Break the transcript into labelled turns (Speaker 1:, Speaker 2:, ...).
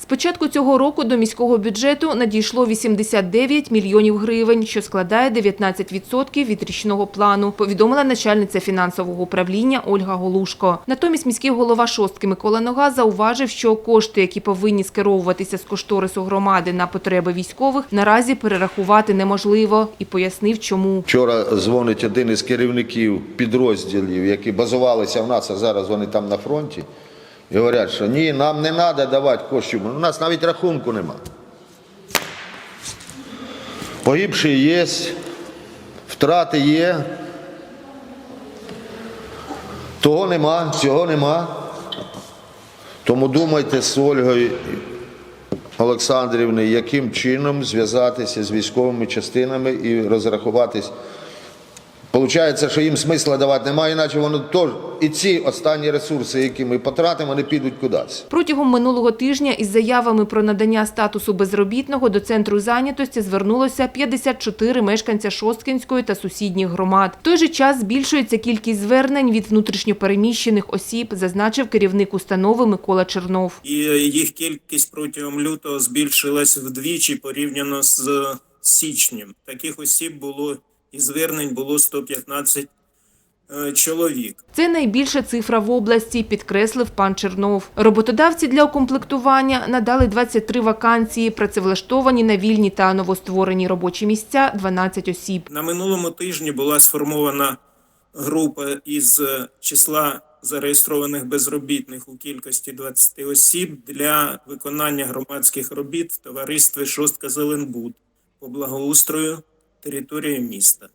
Speaker 1: З початку цього року до міського бюджету надійшло 89 мільйонів гривень, що складає 19% від річного плану, повідомила начальниця фінансового управління Ольга Голушко. Натомість міський голова шостки Микола Нога зауважив, що кошти, які повинні скеровуватися з кошторису громади на потреби військових, наразі перерахувати неможливо і пояснив, чому.
Speaker 2: Вчора дзвонить один із керівників підрозділів, які базувалися в нас, а зараз вони там на фронті. І говорять, що ні, нам не треба давати коштів. У нас навіть рахунку нема. Погибші є, втрати є. Того нема, цього нема. Тому думайте з Ольгою Олександрівною, яким чином зв'язатися з військовими частинами і розрахуватись. Получається, що їм смисла давати немає, іначе воно теж і ці останні ресурси, які ми потратимо, вони підуть кудись.
Speaker 1: Протягом минулого тижня із заявами про надання статусу безробітного до центру зайнятості звернулося 54 мешканця Шосткинської та сусідніх громад. В той же час збільшується кількість звернень від внутрішньопереміщених осіб, зазначив керівник установи Микола Чернов.
Speaker 3: і їх кількість протягом лютого збільшилась вдвічі порівняно з січнем. Таких осіб було і звернень було 115 е, чоловік.
Speaker 1: Це найбільша цифра в області, підкреслив пан Чернов. Роботодавці для укомплектування надали 23 вакансії, працевлаштовані на вільні та новостворені робочі місця 12 осіб.
Speaker 3: На минулому тижні була сформована група із е, числа зареєстрованих безробітних у кількості 20 осіб для виконання громадських робіт в товаристві Шостка Зеленбуд по благоустрою території міста.